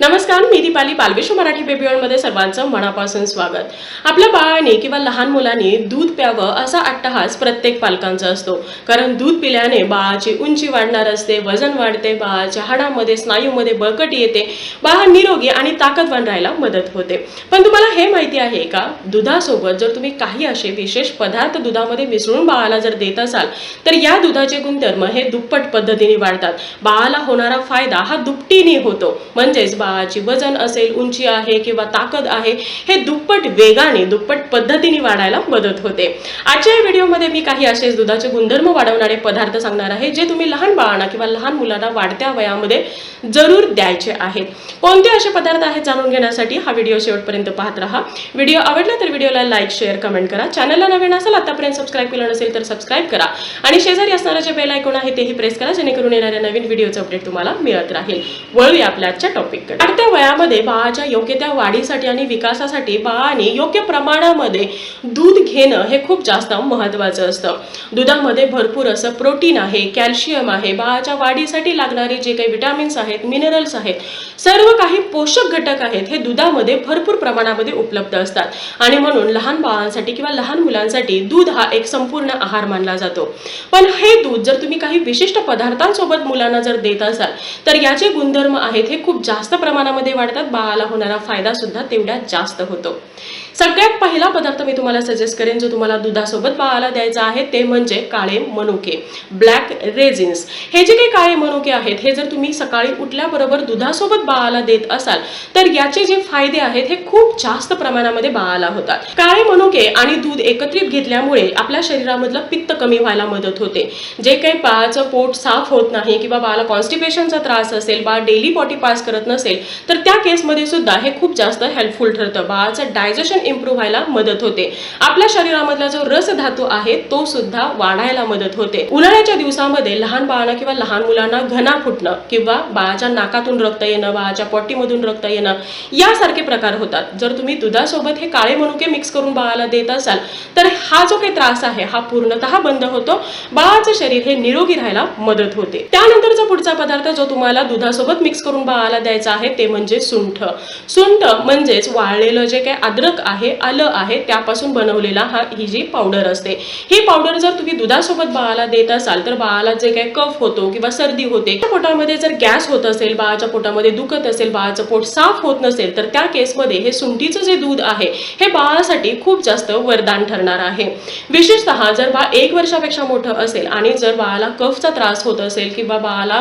नमस्कार मी दीपाली बालविश्व मराठी बेबीवनमध्ये सर्वांचं मनापासून स्वागत. आपल्या बाळाने किंवा लहान मुलाने दूध प्यावं असा अट्टहास प्रत्येक पालकांचा असतो. कारण दूध पिल्याने बाळाची उंची वाढणार असते वजन वाढते बाळाच्या हाडामध्ये स्नायूमध्ये बळकटी येते बाळ निरोगी आणि ताकदवान राहायला मदत होते. पण तुम्हाला हे माहिती आहे का? दुधासोबत जर तुम्ही काही असे विशेष पदार्थ दुधामध्ये मिसळून बाळाला जर देत असाल तर या दुधाचे गुणधर्म हे दुप्पट पद्धतीने वाढतात. बाळाला होणारा फायदा हा दुपटीने होतो. म्हणजेच बाळाची वजन असेल उंची आहे किंवा ताकद आहे हे दुप्पट वेगाने दुप्पट पद्धतीने वाढायला मदत होते. आजच्या या व्हिडिओमध्ये मी काही असेच दुधाचे गुणधर्म वाढवणारे पदार्थ सांगणार आहे जे तुम्ही लहान बाळांना किंवा लहान मुलांना वाढत्या वयामध्ये जरूर द्यायचे आहेत. कोणते असे पदार्थ आहेत जाणून घेण्यासाठी हा व्हिडिओ शेवटपर्यंत पाहत राहा. व्हिडिओ आवडला तर व्हिडिओला लाईक शेअर कमेंट करा. चॅनलला नवीन असेल आतापर्यंत सबस्क्राईब केलं नसेल तर सबस्क्राईब करा. आणि शेजारी असणारं जे बेल ऐकून आहे तेही प्रेस करा जेणेकरून येणाऱ्या नवीन व्हिडिओचं अपडेट तुम्हाला मिळत राहील. वळूया आपल्या आजच्या टॉपिककडे वाढत्या वयामध्ये बाळाच्या योग्य त्या वाढीसाठी आणि विकासासाठी बाळाने योग्य प्रमाणामध्ये दूध घेणं हे खूप जास्त महत्वाचं असतं. दुधामध्ये भरपूर असं प्रोटीन आहे कॅल्शियम आहे बाळाच्या वाढीसाठी लागणारे जे काही विटामिन्स आहेत मिनरल्स आहेत सर्व काही पोषक घटक आहेत हे दुधामध्ये भरपूर प्रमाणामध्ये उपलब्ध असतात. आणि म्हणून लहान बाळांसाठी किंवा लहान मुलांसाठी दूध हा एक संपूर्ण आहार मानला जातो. पण हे दूध जर तुम्ही काही विशिष्ट पदार्थांसोबत मुलांना जर देत असाल तर याचे गुणधर्म आहेत हे खूप जास्त प्रमाणामध्ये वाढतात. बाळाला होणारा फायदा सुद्धा तेवढा जास्त होतो. सगळ्यात पहिला पदार्थ मी तुम्हाला सजेस्ट करेन जो तुम्हाला दुधासोबत बाळाला द्यायचा आहे ते म्हणजे काळे मनुके. ब्लॅक रेझिन्स हे जे काही काळे मनुके आहेत हे जर तुम्ही सकाळी उठल्याबरोबर दुधासोबत बाळाला देत असाल तर याचे जे फायदे आहेत हे खूप जास्त प्रमाणामध्ये बाळाला होतात. काळे मनुके आणि दूध एकत्रित घेतल्यामुळे आपल्या शरीरामधलं पित्त कमी व्हायला मदत होते. जे काही बाळाचं पोट साफ होत नाही किंवा बाळाला कॉन्स्टिपेशनचा त्रास असेल बाळ डेली पॉटी पास करत नसेल तर त्या केसमध्ये सुद्धा हे खूप जास्त हेल्पफुल ठरतं. बाळाचं डायजेशन इम्प्रूव्ह व्हायला मदत होते. आपल्या शरीरामधला जो रस धातू आहे तो सुद्धा वाढायला मदत होते. उन्हाळ्याच्या दिवसामध्ये लहान बाळांना किंवा लहान मुलांना घना फुटणं किंवा बाळाच्या नाकातून रक्त येणं बाळाच्या पोटीमधून रक्त येणं यासारखे प्रकार होतात. जर तुम्ही दुधासोबत हे काळे मनुके मिक्स करून बाळाला देत असाल तर हा जो काही त्रास आहे हा पूर्णतः बंद होतो. बाळाचं शरीर हे निरोगी राहायला मदत होते. त्यानंतरचा पुढचा पदार्थ जो तुम्हाला दुधासोबत मिक्स करून बाळाला द्यायचा आहे ते म्हणजे सुंठ. सुंठ म्हणजेच वाळलेलं जे काही अद्रक आहे आलं आहे त्यापासून बनवलेला हा ही जी पावडर असते. ही पावडर जर तुम्ही दुधासोबत बाळाला देत असाल तर बाळाला जे काही कफ होतो किंवा सर्दी होते त्या पोटामध्ये जर गॅस होत असेल बाळाच्या पोटामध्ये दुखत असेल बाळाचं पोट साफ होत नसेल तर त्या केसमध्ये हे सुंठीचं जे दूध आहे हे बाळासाठी खूप जास्त वरदान ठरणार आहे. विशेषतः जर बाळ एक वर्षापेक्षा मोठं असेल आणि जर बाळाला कफचा त्रास होत असेल किंवा बाळाला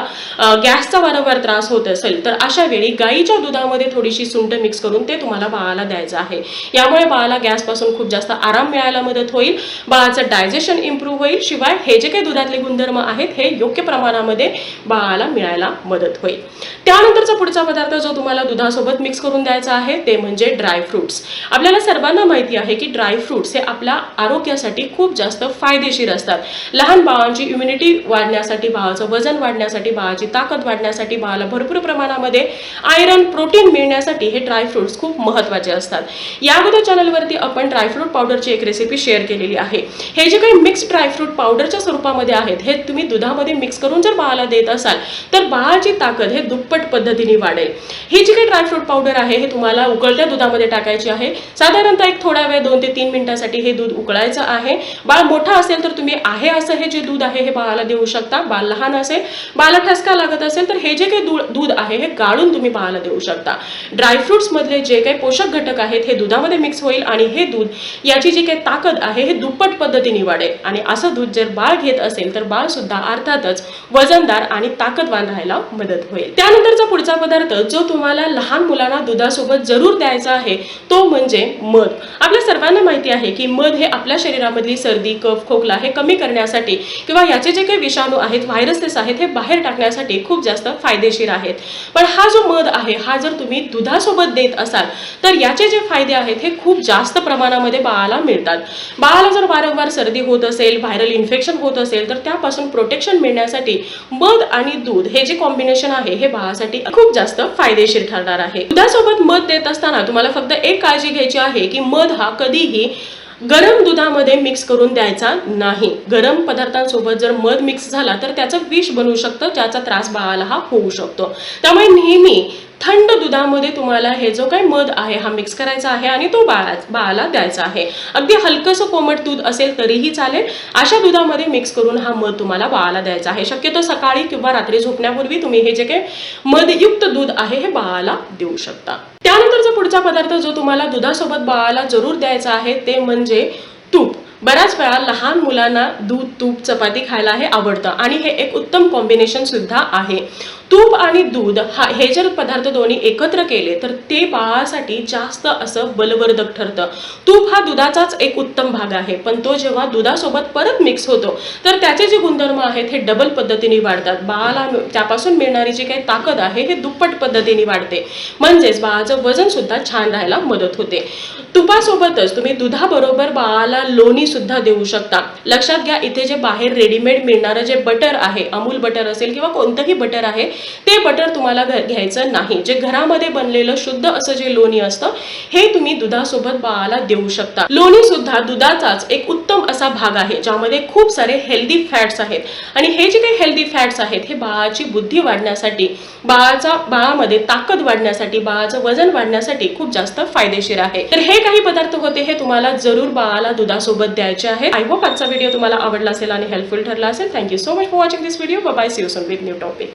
गॅसचा वारंवार त्रास होत असेल तर अशा वेळी गाईच्या दुधामध्ये थोडीशी सुंठ मिक्स करून ते तुम्हाला बाळाला द्यायचं आहे. यामुळे बाळाला गॅसपासून खूप जास्त आराम मिळायला मदत होईल. बाळाचं डायजेशन इम्प्रूव्ह होईल. शिवाय हे जे काही दुधातले गुणधर्म आहेत हे योग्य प्रमाणामध्ये बाळाला मिळायला मदत होईल. त्यानंतरचा पुढचा पदार्थ जो तुम्हाला दुधासोबत मिक्स करून द्यायचा आहे ते म्हणजे ड्रायफ्रुट्स आपल्याला सर्वांना माहिती आहे की ड्रायफ्रुट्स हे आपल्या आरोग्यासाठी खूप जास्त फायदेशीर असतात. लहान बाळांची इम्युनिटी वाढण्यासाठी बाळाचं वजन वाढण्यासाठी बाळाची ताकद वाढण्यासाठी बाळाला भरपूर प्रमाणामध्ये आयरन प्रोटीन मिळण्यासाठी हे ड्रायफ्रुट्स खूप महत्त्वाचे असतात. यावर माझ्या चॅनलवरती आपण ड्रायफ्रूट पावडरची एक रेसिपी शेअर केलेली आहे. हे जे काही मिक्स ड्रायफ्रूट पावडरच्या स्वरूपामध्ये आहेत हे तुम्ही दुधामध्ये मिक्स करून जर बाळाला देत असाल तर बाळाची ताकद हे दुप्पट पद्धतीने वाढेल. ही जी काही ड्रायफ्रूट पावडर आहे हे तुम्हाला उकळत्या दुधामध्ये टाकायची आहे. साधारणतः एक थोडा वेळ दोन ते तीन मिनिटासाठी हे दूध उकळायचं आहे. बाळ मोठा असेल तर तुम्ही आहे असं हे जे दूध आहे हे बाळाला देऊ शकता. बाळ लहान असेल बाळाला ठसका लागत असेल तर हे जे काही दूध दूध आहे हे गाळून तुम्ही बाळाला देऊ शकता. ड्रायफ्रुट्स मधले जे काही पोषक घटक आहेत हे दुधामध्ये मिक्स होईल आणि हे दूध याची जी काही ताकद आहे हे दुप्पट पद्धतीने वाढेल. आणि असं दूध जर बाळ घेत असेल तर बाळ सुद्धा अर्थातच वजनदार आणि ताकदवान राहायला मदत होईल. त्यानंतरचा पुढचा पदार्थ जो तुम्हाला लहान मुलांना दुधासोबत जरूर द्यायचा आहे तो म्हणजे मध. आपल्या सर्वांना माहिती आहे की मध हे आपल्या शरीरामधली सर्दी कफ खोकला हे कमी करण्यासाठी किंवा याचे जे काही विषाणू आहेत व्हायरसेस आहेत हे बाहेर टाकण्यासाठी खूप जास्त फायदेशीर आहेत. पण हा जो मध आहे हा जर तुम्ही दुधासोबत देत असाल तर याचे जे फायदे आहेत हे खूप जास्त प्रमाणामध्ये बाळाला मिळतात. बाळाला जर वारंवार सर्दी होत असेल व्हायरल इन्फेक्शन होत असेल तर त्यापासून प्रोटेक्शन मिळण्यासाठी मध आणि दूध हे जे कॉम्बिनेशन आहे हे बाळासाठी खूप जास्त फायदेशीर ठरणार आहे. दुधासोबत मध देत असताना तुम्हाला फक्त एक काळजी घ्यायची आहे की मध हा कधीही गरम दुधामध्ये मिक्स करून द्यायचा नाही. गरम पदार्थांसोबत जर मध मिक्स झाला तर त्याचं विष बनू शकतं ज्याचा त्रास बाळाला हा होऊ शकतो. त्यामुळे नेहमी थंड दुधामध्ये तुम्हाला हे जो काही मध आहे हा मिक्स करायचा आहे आणि तो बाळा बाळाला द्यायचा आहे. अगदी हलकंसं कोमट दूध असेल तरीही चालेल. अशा दुधामध्ये मिक्स करून हा मध तुम्हाला बाळाला द्यायचा आहे. शक्यतो सकाळी किंवा रात्री झोपण्यापूर्वी तुम्ही हे जे काही मधयुक्त दूध आहे हे बाळाला देऊ शकता. त्यानंतरचा पुढचा पदार्थ जो तुम्हाला दुधासोबत बाळाला जरूर द्यायचा आहे ते म्हणजे तूप. बऱ्याच वेळा लहान मुलांना दूध तूप चपाती खायला हे आवडतं आणि हे एक उत्तम कॉम्बिनेशन सुद्धा आहे. तूप आणि दूध हा हे जर पदार्थ दोन्ही एकत्र केले तर ते बाळासाठी जास्त असं बलवर्धक ठरतं. तूप हा दुधाचाच एक उत्तम भाग आहे पण तो जेव्हा दुधासोबत परत मिक्स होतो तर त्याचे जे गुणधर्म आहेत हे डबल पद्धतीने वाढतात. बाळाला त्यापासून मिळणारी जी काही ताकद आहे हे दुप्पट पद्धतीने वाढते. म्हणजेच बाळाचं वजन सुद्धा छान राहायला मदत होते. तुपासोबतच तुम्ही दुधाबरोबर बाळाला लोणी सुद्धा देऊ शकता. लक्षात घ्या इथे जे बाहेर रेडीमेड मिळणारं जे बटर आहे अमूल बटर असेल किंवा कोणतंही बटर आहे ते बटर तुम्हाला घ्यायचं नाही. जे घरामध्ये बनलेलं शुद्ध असं जे लोणी असतं हे तुम्ही दुधासोबत बाळाला देऊ शकता. लोणी सुद्धा दुधाचाच एक उत्तम असा भाग आहे ज्यामध्ये खूप सारे हेल्दी फॅट्स आहेत. आणि हे जे काही हेल्दी फॅट्स आहेत हे बाळाची बुद्धी वाढण्यासाठी बाळाचा बाळामध्ये ताकद वाढण्यासाठी बाळाचं वजन वाढण्यासाठी खूप जास्त फायदेशीर आहे. तर हे काही पदार्थ होते हे तुम्हाला जरूर बाळाला दुधासोबत द्यायचे आहेत. आय होप आजचा व्हिडिओ तुम्हाला आवडला असेल आणि हेल्पफुल ठरला असेल. Thank you so much for watching this video bye see you some with new topic